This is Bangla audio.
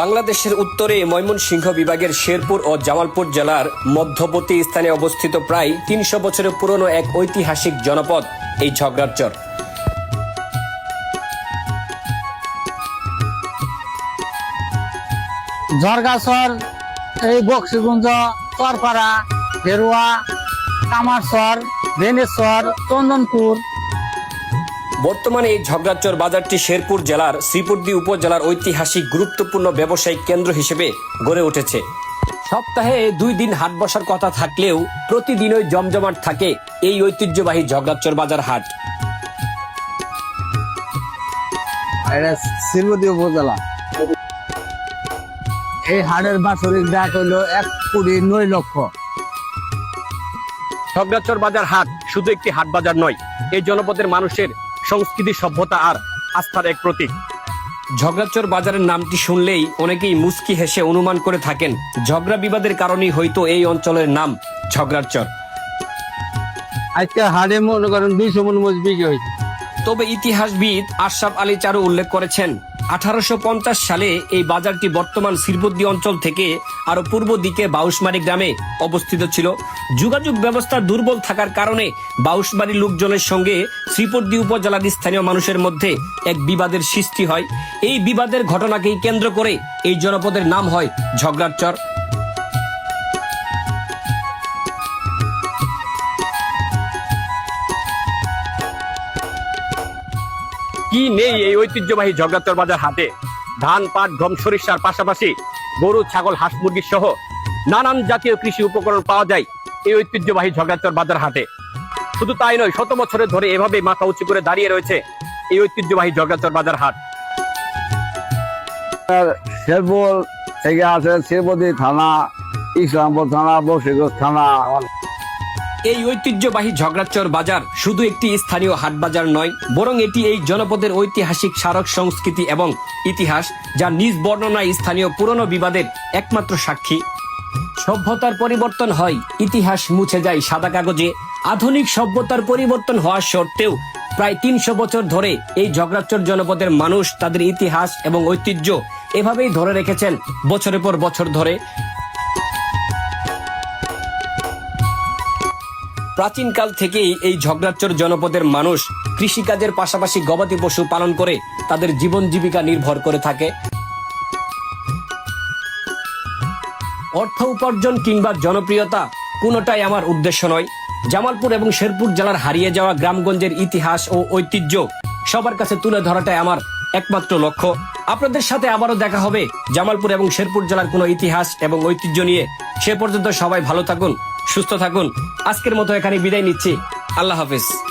বাংলাদেশের উত্তরে ময়মনসিংহ বিভাগের শেরপুর ও জামালপুর জেলার মধ্যবর্তী স্থানে অবস্থিত প্রায় তিনশো বছরের পুরনো এক ঐতিহাসিক জনপদ, এই ঝগড়ারচর ঝরগাছর এই বক্সিগুঞ্জ চরপাড়া ভেরুয়া কামারসর, ভেনেশ্বর, চন্দনপুর বর্তমানে এই ঝগড়াচর বাজারটি শেরপুর জেলার শ্রীপুরদি উপজেলার ঐতিহাসিক গুরুত্বপূর্ণ ব্যবসায়িক কেন্দ্র হিসেবে গড়ে উঠেছে। সপ্তাহে দুই দিন হাট বসার কথা থাকলেও প্রতিদিনই জমজমাট থাকে এই ঐতিহ্যবাহী ঝগড়াচর বাজার হাট। এটা শ্রীমতী উপজেলা। এই হাটের বাৎসরিক ডাক হইল এক কোটি নয় লক্ষ। ঝগড়াচর বাজার হাট শুধু একটি হাট বাজার নয় এই জনপদের মানুষের সংস্কৃতি সভ্যতা আর আস্থার এক প্রতীক। ঝগড়াচর বাজারের নামটি শুনলেই অনেকেই মুস্কি হেসে অনুমান করে থাকেন ঝগড়া বিবাদের কারণেই হয়তো এই অঞ্চলের নাম ঝগড়াচর। আজকে হাড়ে মনে করেন দুইশো মন হয়েছে? তবে ইতিহাসবিদ আশরাফ আলী চারু উল্লেখ করেছেন আঠারোশো পঞ্চাশ সালে এই বাজারটি বর্তমান শিরবদ্দি অঞ্চল থেকে আরও পূর্ব দিকে বাউসমারি গ্রামে অবস্থিত ছিল। যোগাযোগ ব্যবস্থা দুর্বল থাকার কারণে বাউসবাড়ির লোকজনের সঙ্গে শ্রীপদ্দি উপজেলার স্থানীয় মানুষের মধ্যে এক বিবাদের সৃষ্টি হয়। এই বিবাদের ঘটনাকেই কেন্দ্র করে এই জনপদের নাম হয় ঝগড়ারচর কি নেই এই ঐতিহ্যবাহী ঝগড়াচর বাজার হাটে? ধান, পাট, গম, সরিষার পাশাপাশি গরু, ছাগল, হাঁস, মুরগি সহ নানান জাতীয় কৃষি উপকরণ পাওয়া যায় এই ঐতিহ্যবাহী ঝগড়াচর বাজার হাটে। শুধু তাই নয়, শত বছরের ধরে এভাবে মাথা উঁচু করে দাঁড়িয়ে রয়েছে এই ঐতিহ্যবাহী ঝগড়াচর বাজার হাট। থেকে আছে থানা, ইসলামপুর থানা বসিগঞ্জ থানা। এই ঐতিহ্যবাহী ঝগড়াচর বাজার শুধু একটি স্থানীয় হাট বাজার নয়, বরং এটি এই জনপদের ঐতিহাসিক স্মারক সংস্কৃতি এবং ইতিহাস, যা নিজ বর্ণনায় স্থানীয় পুরনো বিবাদের একমাত্র সাক্ষী। সভ্যতার পরিবর্তন হয়, ইতিহাস মুছে যায় সাদা কাগজে। আধুনিক সভ্যতার পরিবর্তন হওয়া সত্ত্বেও প্রায় তিনশো বছর ধরে এই ঝগড়াচর জনপদের মানুষ তাদের ইতিহাস এবং ঐতিহ্য এভাবেই ধরে রেখেছেন বছরের পর বছর ধরে। প্রাচীনকাল থেকেই এই ঝগড়াচর জনপদের মানুষ কৃষিকাজের পাশাপাশি গবাদি পশু পালন করে তাদের জীবন জীবিকা নির্ভর করে থাকে। অর্থ উপার্জন কিংবা জনপ্রিয়তা কোনোটাই আমার উদ্দেশ্য নয়। জামালপুর এবং শেরপুর জেলার হারিয়ে যাওয়া গ্রামগঞ্জের ইতিহাস ও ঐতিহ্য সবার কাছে তুলে ধরাটাই আমার একমাত্র লক্ষ্য। আপনাদের সাথে আবারও দেখা হবে জামালপুর এবং শেরপুর জেলার কোনো ইতিহাস এবং ঐতিহ্য নিয়ে। সে পর্যন্ত সবাই ভালো থাকুন। সুস্থ থাকুন। আজকের মতো এখানে বিদায় নিচ্ছি। আল্লাহ হাফিজ।